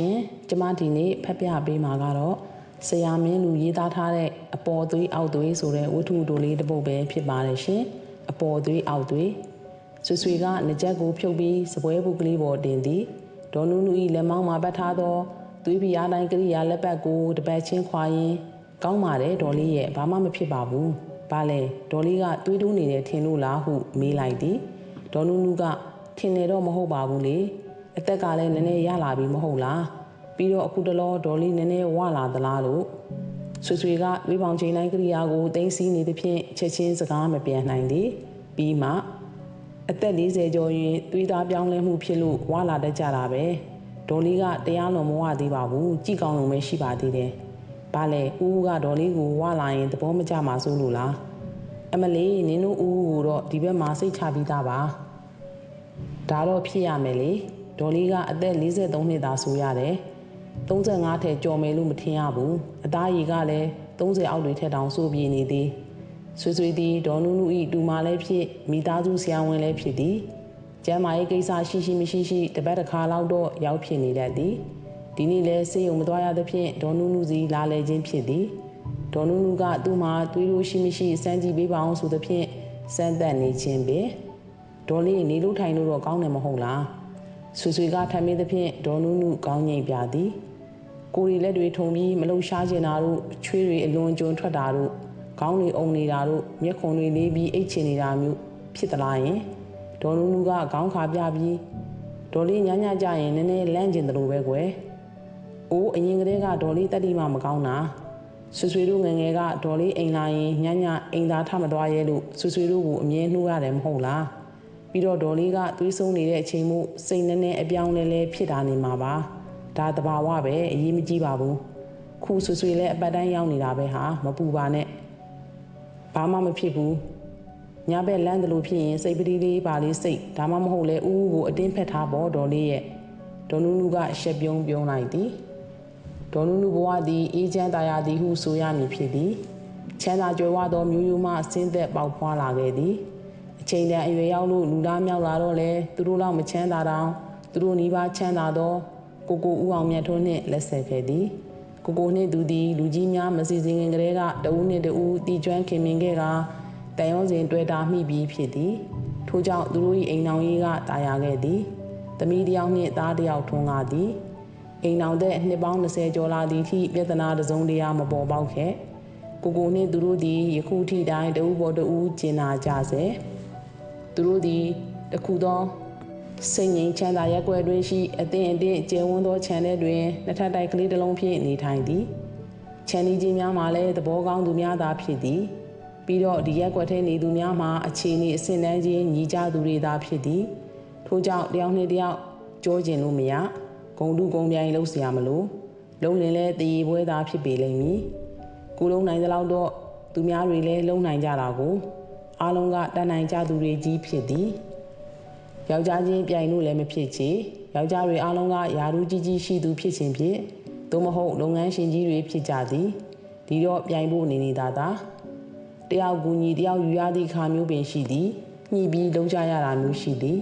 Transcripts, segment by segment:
ရှင်ကျမဒီနေ့ဖတ်ပြပေးမှာကတော့ဆရာမင်းလူရေးသားထားတဲ့အပေါ်သွေးအောက်သွေးဆိုတဲ့ဝတ္ထုတိုလေးတစ်ပုဒ်ပဲဖြစ်ပါတယ်ရှင်အပေါ်သွေးအောက်သွေးဆွေဆွေကငကြက်ကိုဖြုတ်ပြီးစပွဲပုတ်ကလေးပေါ်တင်သည်ဒေါ်နုနု၏လက်မောင်းမှာပတ်ထားသောသွေးပြားတိုင်းကရိယာလက်ပတ်ကိုတပတ်ချင်းခွာရင်ကောင်းပါတယ်ဒေါ်လေးရဲ့ဘာမှမဖြစ်ပါဘူးဘာလဲဒေါ်လေးကသွေးတိုးနေတယ်ထင်လို့လားဟုမေးလိုက်သည်ဒေါ်နုနုကထင်နေတော့မဟုတ်ပါဘူးလေ အသက်ကလည်းနည်းနည်းရလာပြီမဟုတ်လားပြီးတော့အခုတလောဒေါ်လေးနည်းနည်းဝလာသလားလို့ဆွေဆွေကဝေးပေါင်ချိန်တိုင်းကရိယာကိုတင်းစီးနေသဖြင့်ချက်ချင်းစကားမပြန်နိုင်သည်ပြီးမှအသက်40ကျော်ရင်သွေးသားပြောင်းလဲမှုဖြစ်လို့ဝလာတတ်ကြတာပဲဒေါ်လေးကတရားလုံးမဝသေးပါဘူးကြည်ကောင်းလုံးပဲရှိပါသေးတယ်ဘာလဲဦးဦးကဒေါ်လေးကိုဝလာရင်သဘောမကျမှာစိုးလို့လားအမလေးနင်တို့ဦးဦးကိုတော့ဒီဘက်မှာစိတ်ချပြီးသားပါဒါတော့ဖြစ်ရမယ်လေ ဒေါ်လေးကအသက်43နှစ်သာဆိုရတယ်35ထဲကျော်မယ်လို့မထင်ရဘူးအသားရည်ကလည်း30အောက်တွေထက်တောင်စိုးပြေနေသည်ဆွေဆွေသည်ဒေါ်နုနုဤတူမလည်းဖြစ်မိသားစုဆရာဝန်လည်းဖြစ်သည်ကျမ်းမာရေးကိစ္စရှိရှိမရှိရှိတပတ်တစ်ခါလောက်တော့ရောက်ဖြစ်နေတတ်သည်ဒီနေ့လဲဆေးရုံမသွားရသဖြင့်ဒေါ်နုနုစီလာလဲခြင်းဖြစ်သည်ဒေါ်နုနုကသူ့မှာသွေးလို့ရှိမရှိစမ်းကြည့်ပေးပါအောင်ဆိုသဖြင့်စမ်းသပ်နေခြင်းပဲဒေါ်လေးနေလို့ထိုင်လို့တော့ကောင်းတယ်မဟုတ်လား ဆွေဆွေကထမ်းမေးသဖြင့်ဒေါ်နုနုကောင်းငိမ့်ပြသည်ကိုရီလက်တွေထုံပြီးမလုံရှားကျင်တာတို့ချွေးတွေအလွန်ကျွံထွက်တာတို့ခေါင်းတွေအုံနေတာတို့မျက်ခုံတွေလေးပြီးအိတ်ချင်နေတာမျိုးဖြစ်သလားယင်ဒေါ်နုနုကခေါင်းခါပြပြီးဒေါ်လေးညညကြရင်နည်းနည်းလန့်ကျင်တယ်လို့ပဲကွယ်။အိုးအရင်ကတည်းကဒေါ်လေးတက်တိမှမကောင်းတာဆွဆွေတို့ငငယ်ကဒေါ်လေးအိမ်လာရင်ညညအိမ်သာထမသွားရဲလို့ဆွဆွေတို့ကိုအမြဲနှိုးရတယ်မဟုတ်လား။ ပြီးတော့ဒေါ်လေးကသွေးဆုံးနေတဲ့အချိန်မို့စိတ်နဲ့နဲ့အပြောင်းလဲလဲဖြစ်တာနေမှာပါ။ဒါတဘာဝပဲအရေးမကြီးပါဘူး။ခုဆွဆွေလည်းအပတ်တိုင်းရောက်နေတာပဲဟာမပူပါနဲ့။ဘာမှမဖြစ်ဘူးညဘက်လမ်းတလို့ဖြစ်ရင်စိတ်ပတိလေးပါလေးစိတ်ဒါမှမဟုတ်လဲဦးဦးကိုအတင်းဖက်ထားပေါ်ဒေါ်လေးရဲ့ဒေါ်နုနုကရှက်ပြုံးပြုံးလိုက်သည်ဒေါ်နုနုဘဝသည်အေးချမ်းသာယာသည်ဟုဆိုရမည်ဖြစ်သည်ချမ်းသာကြွယ်ဝသောမျိုးရိုးမှဆင်းသက်ပေါက်ဖွာလာခဲ့သည် အချိန်တန်အရွယ်ရောက်လို့လူသားမြောက်လာတော့လဲသူတို့လောက်မချမ်းသာတောင်သူတို့နီးပါးချမ်းသာသောကိုကိုဦးအောင်မြတ်ထွန်းနှင့်လက်ဆက်ခဲ့သည်ကိုကိုနှင့်သူသည်လူကြီးများမစီစဉ်ခင်ကလေးကတဦးနှင့်တဦးတီကျွမ်းခင်မင်ခဲ့ကတန်ရုံးစဉ်တွေ့တာမိပြီးဖြစ်သည်ထို့ကြောင့်သူတို့၏အိမ်နောင်ရေးကတာယာခဲ့သည်သမီးတယောက်နှင့်သားတယောက်ထွန်းကားသည်အိမ်နောင်တဲ့နှစ်ပေါင်း20ကျော်လာသည့်ထိပြဿနာတစုံတရာမပေါ်ပေါက်ခဲ့ကိုကိုနှင့်သူတို့သည်ယခုထိတိုင်းတဦးပေါ်တဦးကျင်နာကြစေ သူတို့သည်တခုသောစိတ်ငြိမ်ချမ်းသာရက်ွယ်တွင်ရှိအသင်အတင်းကျယ်ဝန်းသောခြံထဲတွင်နှစ်ထပ်တိုက်ကလေးတစ်လုံးဖြင့်နေထိုင်သည်ခြံဒီကြီးများမှာလည်းသဘောကောင်းသူများသာဖြစ်သည်ပြီးတော့ဒီရက်ွက်ထဲနေသူများမှာအခြေအနေအဆင့်တန်းချင်းညီကြသူတွေသာဖြစ်သည်ထို့ကြောင့်တယောက်နဲ့တယောက်ကြောကျင်လို့မရဂုံတုဂုံပြိုင်လို့ဆရာမလို့လုံးရင်လဲတည်ရပွဲသာဖြစ်ပေလိမ့်မည်ကိုလုံးနိုင်သလောက်တော့သူများတွေလည်းလုံနိုင်ကြတာကို အားလုံးကတန်နိုင်ကြသူတွေကြီးဖြစ်သည်ယောက်ျားချင်းပြိုင်လို့လည်းမဖြစ်ချေယောက်ျားတွေအားလုံးကယာရုကြီးကြီးရှိသူဖြစ်ခြင်းဖြင့်သို့မဟုတ်လုပ်ငန်းရှင်ကြီးတွေဖြစ်ကြသည်ဒီတော့ပြိုင်ဖို့နေနေတာသာတယောက်ကူညီတယောက်ယူရသည့်ခါမျိုးပင်ရှိသည်ညှိပြီးလုံးကြရတာမျိုးရှိသည်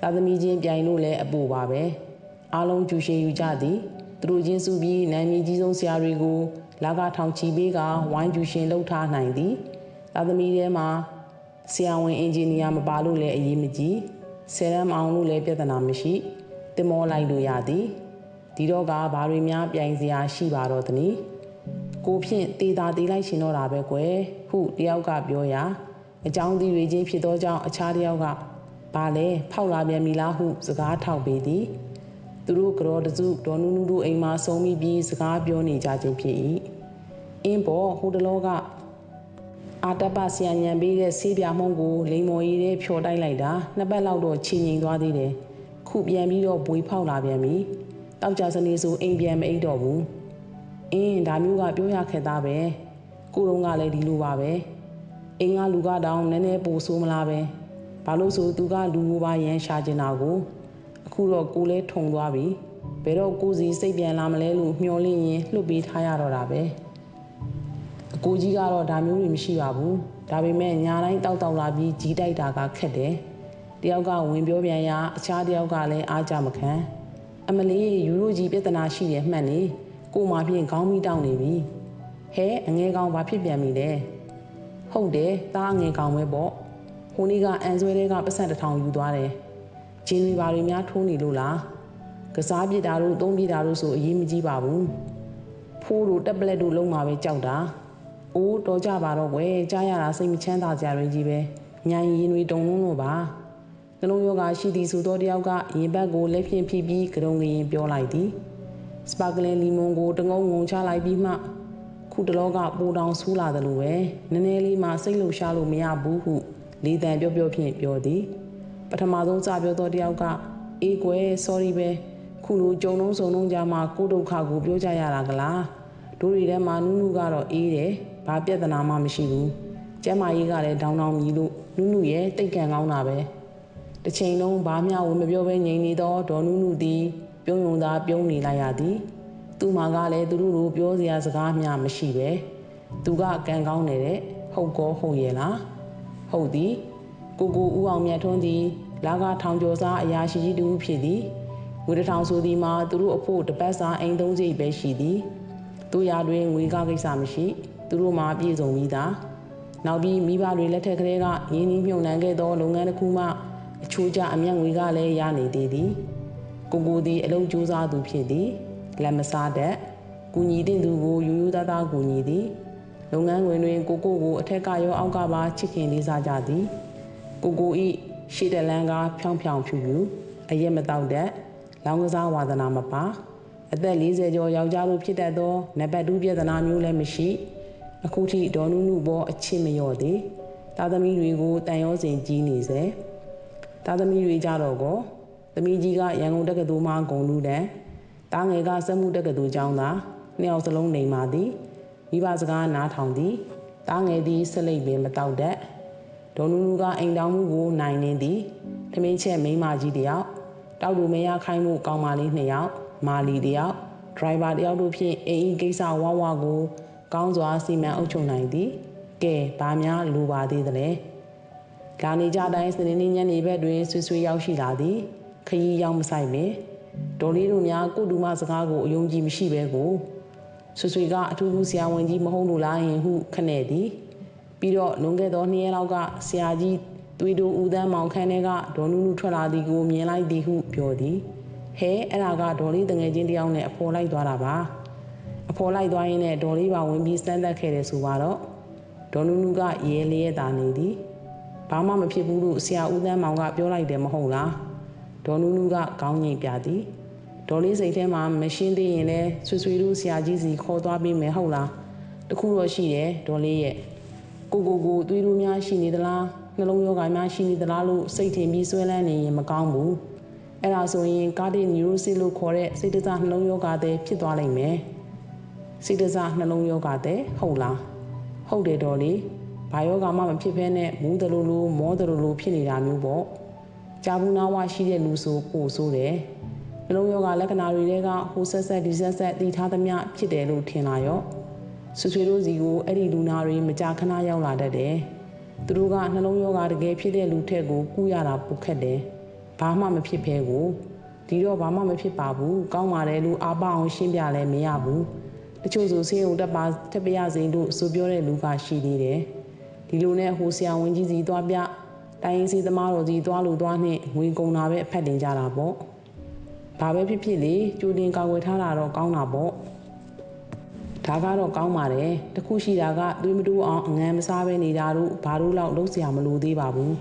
သာသမီချင်းပြိုင်လို့လည်းအပူပါပဲအားလုံးကျူရှင်ယူကြသည်သူတို့ချင်းစုပြီးနာမည်ကြီးဆုံးဆရာတွေကိုလာကထောင်ချီပေးကဝိုင်းကျူရှင်လှုပ်ထားနိုင်သည်သာသမီထဲမှာ ဆရာဝန်အင်ဂျင်နီယာမပါလို့လည်းအရေးမကြီးဆယ်ရမ်းအောင်လို့လည်းပြဿနာမရှိတင်မောလိုက်လို့ရသည်ဒီတော့ကဘာတွေများပြိုင်စရာရှိပါတော့သနည်းကိုဖြင့်တေတာတေးလိုက်ရှင်တော့တာပဲကွယ်ဟုတယောက်ကပြောရာအကြောင်းသီးတွေချင်းဖြစ်သောကြောင့်အခြားတယောက်ကဘာလဲဖောက်လာပြန်ပြီလားဟုစကားထောက်ပေးသည်သူတို့ကြောတစုဒေါ်နုနုတို့အိမ်မှာဆုံးမိပြီးစကားပြောနေကြခြင်းဖြစ်၏အင်းပေါ်ဟိုတလောက အာတပဆရာညံပေးတဲ့ဆေးပြမှုန့်ကိုလိန်မော်ရည်နဲ့ဖြော်တိုက်လိုက်တာနှစ်ပတ်လောက်တော့ချင်းငိန်သွားသေးတယ်ခုပြန်ပြီးတော့ဘွေဖောက်လာပြန်ပြီတောက်ကြစနေဆိုအိမ်ပြန်မအိတ်တော့ဘူးအင်းဒါမျိုးကပြောရခက်သားပဲကိုတုံးကလည်းဒီလိုပါပဲအိမ်ကလူကတောင်နည်းနည်းပိုဆိုးမလားပဲဘာလို့ဆိုသူကလူကိုပါရန်ရှာကျင်တာကိုအခုတော့ကိုလဲထုံသွားပြီဘယ်တော့ကိုစီစိတ်ပြန်လာမလဲလို့မျှော်လင့်ရင်လှုပ်ပေးထားရတော့တာပဲ အကိုကြီးကတော့ဒါမျိုးတွေမရှိပါဘူးဒါပေမဲ့ညာတိုင်းတောက်တောက်လာပြီးကြီးတိုက်တာကခက်တယ်တယောက်ကဝင်ပြောပြန်ရအခြားတယောက်ကလည်းအားကြမခံအမလေးယူရိုကြီးပြဿနာရှိတယ်မှတ်နေကိုမှဖြင့်ခေါင်းမီးတောင်းနေပြီဟဲအငဲကောင်ဘာဖြစ်ပြန်ပြီလဲဟုတ်တယ်သားငယ်ကောင်ပဲပေါ့ဟိုနေ့ကအန်ဆွဲတွေကပတ်စံတစ်ထောင်ယူသွားတယ်ဂျင်းတွေဘာတွေများထိုးနေလို့လားကစားပြစ်တာတို့သုံးပြစ်တာတို့ဆိုအရေးမကြီးပါဘူးဖိုးတို့တက်ပလက်တို့လုံးမှာပဲကြောက်တာ အိုးတော်ကြပါတော့ကွယ်ကြားရတာစိတ်မချမ်းသာကြရကြီးပဲညံရင်တွေတုံလုံးလို့ပါနှလုံးယောဂရှိသည်ဆိုတော့တယောက်ကရင်ဘတ်ကိုလက်ဖြင့်ဖိပြီးကရုံကရင်ပြောလိုက်သည်စပါကလင်လီမွန်ကိုတငုံငုံချလိုက်ပြီးမှခုတလောကပိုတောင်ဆူးလာတယ်လို့ပဲနည်းနည်းလေးမှစိတ်လှရှားလို့မရဘူးဟုလေးတန်ပြောပြောဖြင့်ပြောသည်ပထမဆုံးစပြောတော့တယောက်ကအေးကွယ် sorry ပဲခုလိုကြုံလုံးစုံလုံးကြမှာကိုဒုက္ခကိုပြောကြရတာကလားတို့တွေထဲမှာနုနုကတော့အေးတယ် ဘာပြဿနာမှမရှိဘူးကျမ်းမာရေးကလည်းဒေါင်းဒေါင်းမြည်လို့နုနုရဲ့တိတ်ကန်ကောင်းတာပဲတစ်ချိန်လုံးဘာမှဝင်မပြောဘဲငြိမ်နေတော့ဒေါ်နုနုသည်ပြုံးယုံသာပြုံးနေလိုက်ရသည်သူ့မှာကလည်းသူတို့လိုပြောစရာစကားမျှမရှိပဲသူကကန်ကောင်းနေတဲ့ဟုတ်ကောဟုတ်ရဲ့လားဟုတ်သည်ကိုကိုဦးအောင်မြတ်ထွန်းသည်လာကထောင်ကျော်စားအရာရှိကြီးတူဖြစ်သည်ငွေတစ်ထောင်ဆိုသည်မှာသူတို့အဖို့တပတ်စာအိမ်သုံးစိတ်ပဲရှိသည်သူရတွင်ငွေကကိစ္စမရှိ သူတို့မှာပြည့်စုံပြီးသားနောက်ပြီးမိဘတွေလက်ထက်ကလေးကရင်းနှီးမြှုပ်နှံခဲ့သောလုပ်ငန်းတစ်ခုမှအချိုးကျအမျက်ငွေကလည်းရနေသေးသည်ကိုကိုသည်အလုပ်ကြိုးစားသူဖြစ်သည်လက်မစားတတ်ကူညီတဲ့သူကိုယူယူသားသားကူညီသည်လုပ်ငန်းဝင်တွင်ကိုကိုကိုအထက်ကရောအောက်ကပါချစ်ခင်လေးစားကြသည်ကိုကိုဤရှေ့တလန်းကဖြောင်းဖြောင်းဖြူဖြူအရက်မတောက်တတ်လောင်းကစားဝါသနာမပါအသက်40ကျော်ယောက်ျားတို့ဖြစ်တတ်သောနံပါတ်2ပြဿနာမျိုးလည်းမရှိ အခုထိဒေါ်နုနုဘောအချစ်မလျော့သေးသားသမီးတွေကိုတန်ရောစင်ကြီးနေစေသားသမီးတွေကြတော့ကောသမီးကြီးကရန်ကုန်တက္ကသိုလ်မှဂုံလူတန်းတားငယ်ကစက်မှုတက္ကသိုလ်ကျောင်းသားနှစ်ယောက်စလုံးနေပါသည်မိဘစကားနားထောင်သည်တားငယ်သည်ဆက်လိပ်ပင်မတောက်တတ်ဒေါ်နုနုကအိမ်တောင်မှုကိုနိုင်နေသည်ထမင်းချက်မိန်းမကြီးတယောက်တောက်လူမရခိုင်းမှုကောင်းမလေးနှစ်ယောက်မာလီတယောက်ဒရိုင်ဘာတယောက်တို့ဖြင့်အိမ်ဤကိစ္စဝဝကို ကောင်းစွာစီမံအုပ်ချုပ်နိုင်သည်ကဲဘာများလိုပါသေးသလဲလာနေကြတိုင်းစနေနေ့ညနေဘက်တွင်ဆွေဆွေရောက်ရှိလာသည်ခရီးရောက်မဆိုင်ပင်ဒေါ်လေးတို့များကိုတူမစကားကိုအယုံကြည်မရှိပဲကိုဆွေဆွေကအထူးထူးဆရာဝန်ကြီးမဟုတ်လို့လားယင်ဟုခနဲ့သည်ပြီးတော့လွန်ခဲ့သောနှစ်ရက်လောက်ကဆရာကြီးသွေးတို့ဦးသန်းမောင်ခန်းထဲကဒေါ်နုနုထွက်လာသည်ကိုမြင်လိုက်သည်ဟုပြောသည်ဟဲအဲ့ဒါကဒေါ်လေးတငယ်ချင်းတယောက်နဲ့အဖော်လိုက်သွားတာပါ အဖော်လိုက်သွားရင်းနဲ့ဒေါ်လေးပါဝင်ပြီးစမ်းသပ်ခဲ့တယ်ဆိုတော့ဒေါ်နုနုကရဲလေးရတာနေသည်ဘာမှမဖြစ်ဘူးလို့ဆရာဦးသန်းမောင်ကပြောလိုက်တယ်မဟုတ်လားဒေါ်နုနုကခေါင်းငိတ်ပြသည်ဒေါ်လေးစိတ်ထဲမှာမရှင်းသေးရင်လည်းဆွေဆွေတို့ဆရာကြီးစီခေါ်သွားပြီးမယ်ဟုတ်လားတခုတော့ရှိတယ်ဒေါ်လေးရဲ့ကိုကိုကိုသွေးတို့များရှိနေသလားနှလုံးရောဂါများရှိနေသလားလို့စိတ်ထင်ပြီးဆွဲလန်းနေရင်မကောင်းဘူးအဲ့ဒါဆိုရင်ကာဒီနီရိုစစ်လို့ခေါ်တဲ့စိတ်တစားနှလုံးရောဂါတဲ့ဖြစ်သွားလိမ့်မယ် စိတ်တစားနှလုံးရောဂါတဲ့ဟုတ်လားဟုတ်တယ်တော်လေးဘာယောဂါမှမဖြစ်ဘဲနဲ့မူးတယ်လို့လို့မောတယ်လို့လို့ဖြစ်နေတာမျိုးပေါ့ကြာဘူးနာဝရှိတဲ့လူဆိုပို့ဆိုးတယ်နှလုံးရောဂါလက္ခဏာတွေတဲကဟိုဆက်ဆက်ဒီဆက်ဆက်တည်ထားသမျှဖြစ်တယ်လို့ထင်လာရောဆွဆွေတို့စီကိုအဲ့ဒီလူနာတွေမကြာခဏရောက်လာတတ်တယ်သူတို့ကနှလုံးရောဂါတကယ်ဖြစ်တဲ့လူထက်ကိုကူးရတာပိုခက်တယ်ဘာမှမဖြစ်ဖဲကိုဒီတော့ဘာမှမဖြစ်ပါဘူးကောင်းပါတယ်လို့အားပအောင်ရှင်းပြလဲမရဘူး တချို့ဆိုဆေးရုံတက်ပါတက်ပြရစိန်တို့ဆိုပြောတဲ့လူကရှိသေးတယ်ဒီလိုနဲ့ဟိုဆရာဝန်ကြီးစီသွားပြတိုင်းရင်းစီသမားတော်ကြီးသွားလို့သွားနှင့်ငွေကုန်တာပဲအဖက်တင်ကြတာပေါ့ဘာပဲဖြစ်ဖြစ်လေကြိုတင်ကာကွယ်ထားတာတော့ကောင်းတာပေါ့ဒါကတော့ကောင်းပါတယ်တခုရှိတာကသွေးမတိုးအောင်အငန်းမစားပဲနေတာတို့ဘာလို့လောက်လုံးစရာမလိုသေးပါဘူး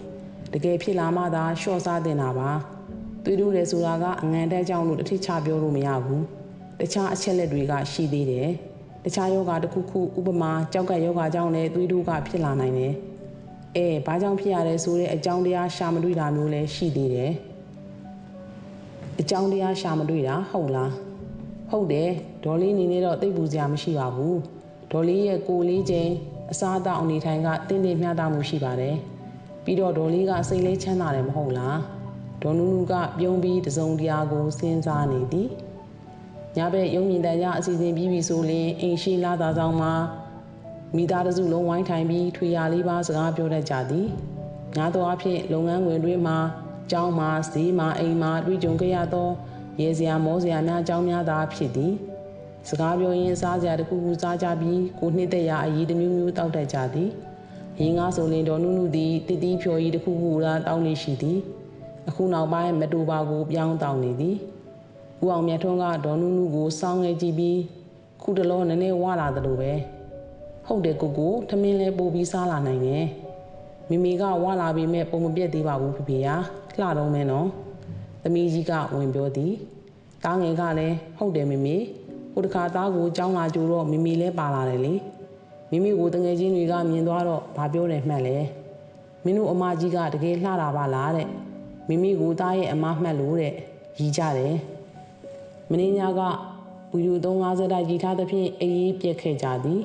တကယ်ဖြစ်လာမှသာရှော့စားတင်တာပါသွေးတိုးတယ်ဆိုတာကအငန်းတက်ကြောင့်လို့တထိချပြောလို့မရဘူး တခြားအချက်လက်တွေကရှိသေးတယ်တခြားယောဂတစ်ခုခုဥပမာကြောက်ကယောဂကြောင့်လည်းသွေးတိုးကဖြစ်လာနိုင်တယ်အဲဘာကြောင့်ဖြစ်ရလဲဆိုတဲ့အကြောင်းတရားရှာမတွေ့တာမျိုးလည်းရှိသေးတယ်အကြောင်းတရားရှာမတွေ့တာဟုတ်လားဟုတ်တယ်ဒေါ်လေးအနေနဲ့တော့သိပ်ပူစရာမရှိပါဘူးဒေါ်လေးရဲ့ကိုလေးချင်းအစားအသောက်အနေထိုင်ကတင်းတင်းမျှတမှုရှိပါတယ်ပြီးတော့ဒေါ်လေးကစိတ်လေးချမ်းသာတယ်မဟုတ်လားဒေါ်နုနုကပြုံးပြီးတစုံတရာကိုစဉ်းစားနေသည် ညဘက်ရုံမြင့်တန်ရအစီအစဉ်ပြီးပြီဆိုရင်အိမ်ရှိလာသာဆောင်မှာမိသားစုလုံးဝိုင်းထိုင်ပြီးထွေရလေးပါစကားပြောတတ်ကြသည်ညာတော်အဖြစ်လုပ်ငန်းဝင်တွေမှာကျောင်းမှာဈေးမှာအိမ်မှာတွေ့ကြုံခဲ့ရသောရေစရာမောစရာများအကြောင်းများသာဖြစ်သည်စကားပြောရင်းစားစရာတစ်ခုခုစားကြပြီးကိုနှစ်သက်ရာအည်တစ်မျိုးမျိုးတောက်တတ်ကြသည်ရင်းကားဆိုရင်တော်နုနုသည်တတိဖြော်ဤတစ်ခုခုသာတောင်းနေရှိသည်အခုနောက်ပိုင်းမတူပါကိုပြောင်းတောင်းနေသည် ဦးအောင်မြတ်ထွန်းကဒေါ်နုနုကိုစောင်းငယ်ကြည့်ပြီးခုတလောနည်းနည်းဝလာသလိုပဲဟုတ်တယ်ကိုကိုထမင်းလဲပို့ပြီးစားလာနိုင်တယ်မိမိကဝလာပြီးမဲ့ပုံမပြက်သေးပါဘူးဖေဖေရာလှတော့မဲနော်သမီးကြီးကဝင်ပြောသည်တားငယ်ကလည်းဟုတ်တယ်မိမိဟိုတခါသားကိုကြောင်းလာကြိုတော့မိမိလဲပါလာတယ်လေမိမိကိုတငယ်ချင်းတွေကမြင်သွားတော့ဘာပြောတယ်မှတ်လဲမင်းတို့အမကြီးကတကယ်လှတာပါလားတဲ့မိမိကိုသားရဲ့အမမှတ်လို့တဲ့ရီးကြတယ် မင်းညာကဘူယူ350တိုက်ကြီးထားသဖြင့်အေးအေးပြက်ခဲ့ကြသည်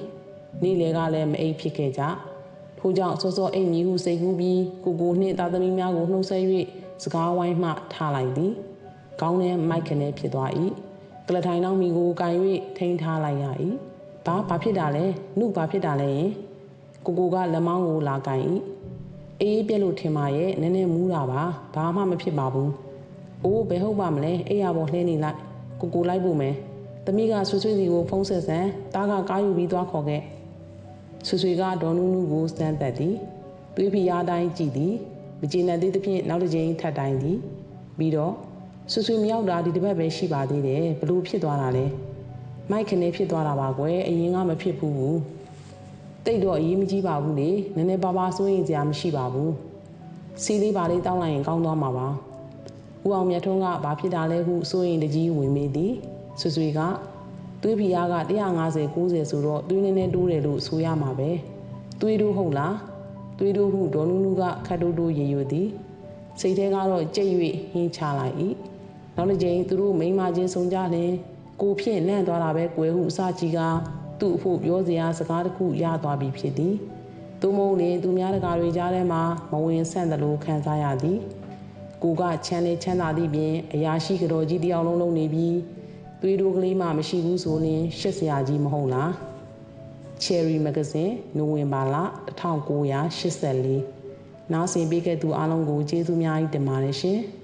နေ့လေကလည်းမအိပ်ဖြစ်ခဲ့ကြထို့ကြောင့်စောစောအိမ်ကြီးဟုစိတ်ကူးပြီးကိုကိုနှင့်သားသမီးများကိုနှုတ်ဆက်၍စကားဝိုင်းမှထားလိုက်သည်ခေါင်းထဲမိုက်ခနဲ့ဖြစ်သွား၏ကလထိုင်နောက်မိကိုကန်၍ထိန်းထားလိုက်ရ၏ဘာဘာဖြစ်တာလဲနှုဘာဖြစ်တာလဲယင်ကိုကိုကလက်မောင်းကိုလာကန်၏အေးပြက်လို့ထင်ပါရဲ့နည်းနည်းမူးတာပါဘာမှမဖြစ်ပါဘူးအိုးဘယ်ဟုတ်ပါမလဲအိယာပေါ်လှဲနေလိုက် ကိုကိုလိုက်ဖို့မယ်သမီးကဆွဆွေးစီကိုဖုံးဆက်ဆန်တားကကားယူပြီးသွားခေါ်ခဲ့ဆွဆွေကဒေါ်နူးနူးကိုစမ်းသက်သည်တွေးဖီရားတိုင်းကြည့်သည်မကျေနပ်သေးသဖြင့်နောက်တစ်ကြိမ်ထပ်တိုင်းသည်ပြီးတော့ဆွဆွေမရောက်တာဒီတစ်ပတ်ပဲရှိပါသေးတယ်ဘလို့ဖြစ်သွားတာလဲမိုက်ခနဲ့ဖြစ်သွားတာပါကွယ်အရင်ကမဖြစ်ဘူးတိတ်တော့အရေးမကြီးပါဘူးလေနည်းနည်းပါးပါးစိုးရင်စရာမရှိပါဘူးစီလေးပါလေးတောင်းလိုက်ရင်ကောင်းသွားမှာပါ ဦးအောင်မြတ်ထုံးကဘာဖြစ်တာလဲဟုစိုးရင်တကြီးဝင်မေးသည်ဆွဆွေကသွေးဖီယားက150 90ဆိုတော့သွေးနည်းနည်းတိုးတယ်လို့ဆိုရမှာပဲသွေးတို့ဟုတ်လားသွေးတို့ဟုဒေါ်နူးနူးကခတ်တိုးတိုးရေရွသည်စိတ်ထဲကတော့ကြိတ်၍ဟင်းချလိုက်၏နောက်တစ်ကြိမ်သူတို့မိန်းမချင်းဆုံကြလင်ကိုဖြင့်လန့်သွားတာပဲကွယ်ဟုအစကြီးကသူ့အဖို့ပြောစရာစကားတစ်ခုရသွားပြီဖြစ်သည်သူမုံလင်သူများတကာတွေကြားထဲမှာမဝင်ဆန့်သလိုခံစားရသည် ကိုကချမ်းလေးချမ်းသာသည့်ပြင်အရာရှိကြတော်ကြီးတယောက်လုံးလုံးနေပြီးသွေးတိုးကလေးမှမရှိဘူးဆိုရင်ရှက်စရာကြီးမဟုတ်လား Cherry Magazine နိုဝင်ဘာလ1984နားဆင်ပေးခဲ့သူအားလုံးကိုကျေးဇူးများကြီးတင်ပါတယ်ရှင်။